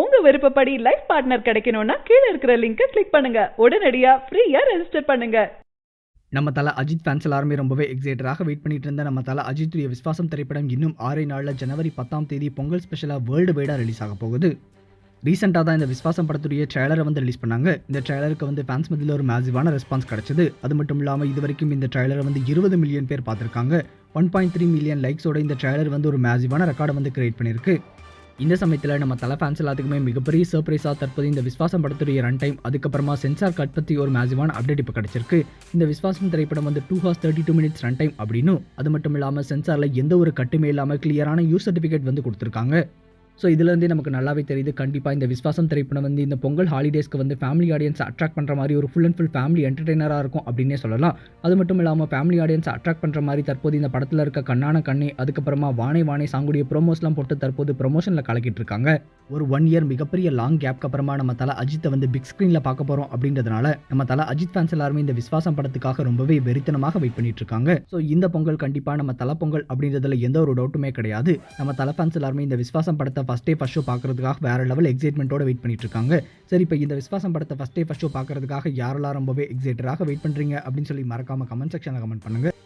உங்க விருப்பப்படி life partner கிடைக்கணும்னா கீழே இருக்கிற லிங்கை கிளிக் பண்ணுங்க. உடனடியா ஃப்ரீயா ரெஜிஸ்டர் பண்ணுங்க. நம்ம தலை அஜித் ஃபேன்ஸ் எல்லாருமே ரொம்பவே எக்ஸைட்டடாக வெயிட் பண்ணிட்டு இருந்த நம்ம தலை அஜித்துடைய விஸ்வாசம் திரைப்படம் இன்னும் ஆறே நாளில் ஜனவரி பத்தாம் தேதி பொங்கல் ஸ்பெஷலாக வேர்ல்டு வைடாக ரிலீஸ் ஆக போகுது. ரீசெண்டாக தான் இந்த விஸ்வாசம் படத்துடைய ட்ரெய்லரை வந்து ரிலீஸ் பண்ணாங்க. இந்த ட்ரெய்லருக்கு வந்து ஃபேன்ஸ் மத்தியில் ஒரு மேசிவான ரெஸ்பான்ஸ் கிடச்சிது. அது மட்டும் இல்லாமல் இது வரைக்கும் இந்த ட்ரெய்லரை வந்து இருபது மில்லியன் பேர் பார்த்துருக்காங்க. ஒன் பாயிண்ட் த்ரீ மில்லியன் லைக்ஸோட இந்த ட்ரெய்லர் வந்து ஒரு மேசிவான ரெக்கார்டை வந்து கிரியேட் பண்ணியிருக்கு. இந்த சமயத்தில் நம்ம தலை ஃபேன்ஸ் எல்லாத்துக்குமே மிகப்பெரிய சர்ப்ரைஸாக தற்போது இந்த விஸ்வாசம் படத்துடைய ரன் டைம் அதுக்கப்புறமா சென்சார் கட் பற்றி ஒரு மேசிவான அப்டேட் இப்போ கிடச்சிருக்கு. இந்த விஸ்வாசம் திரைப்படம் வந்து two hours thirty two minutes run time அப்படின்னும் அது மட்டும் இல்லாமல் சென்சாரில் எந்த ஒரு கட்டுமே இல்லாமல் கிளியரான யூஸ் சர்டிஃபிகேட் வந்து கொடுத்துருக்காங்க. ஸோ இதுலேருந்தே நமக்கு நல்லாவே தெரியுது. கண்டிப்பாக இந்த விஸ்வாசம் திரைப்படம் வந்து இந்த பொங்கல் ஹாலிடேஸ்க்கு வந்து ஃபேமிலி ஆடியன்ஸ் அட்ராக்ட் பண்ணுற மாதிரி ஒரு ஃபுல் அண்ட் ஃபுல் ஃபேமிலி என்டர்டெய்னராக இருக்கும் அப்படின்னே சொல்லலாம். அது மட்டும் இல்லாமல் ஃபேமிலி ஆடியன்ஸ் அட்ராக்ட் பண்ணுற மாதிரி தற்போது இந்த படத்தில் இருக்க கண்ணான கண்ணே அதுக்கப்புறமா வானே வானே சாங்குடைய ப்ரோமோஸ்லாம் போட்டு தற்போது ப்ரொமோஷனில் கலக்கிட்டு இருக்காங்க. ஒரு ஒன் இயர் மிகப்பெரிய லாங் கேப்க்கு அப்புறமா நம்ம தலை அஜித்தை வந்து பிக் ஸ்க்ரீனில் பார்க்க போகிறோம் அப்படின்றதுனால நம்ம தலை அஜித் ஃபேன்ஸ் எல்லாருமே இந்த விஸ்வாசம் படத்துக்காக ரொம்பவே வெறித்தனமாக வெயிட் பண்ணிட்டு இருக்காங்க ஸோ இந்த பொங்கல் கண்டிப்பாக நம்ம தலை பொங்கல் அப்படின்றதுல எந்த ஒரு டவுட்டுமே கிடையாது. நம்ம தலை ஃபேன்ஸ் எல்லாருமே இந்த விஸ்வாசம் படத்தை ஃபஸ்ட் டே ஃபஸ்ட் ஷோ பார்க்கறதுக்காக வேற லெவல் எக்ஸைட்மெண்ட்டோட வெயிட் பண்ணிட்டு இருக்காங்க சரி இப்போ இந்த விஸ்வாசம் படத்தை ஃபஸ்ட் டே ஃபஸ்ட் ஷோ பார்க்கறதுக்காக யாரெல்லாம் ரொம்பவே எக்ஸைட்டடாக வெயிட் பண்ணுறீங்க அப்படின்னு சொல்லி மறக்காம கமெண்ட் செக்ஷனில் கமெண்ட் பண்ணுங்க.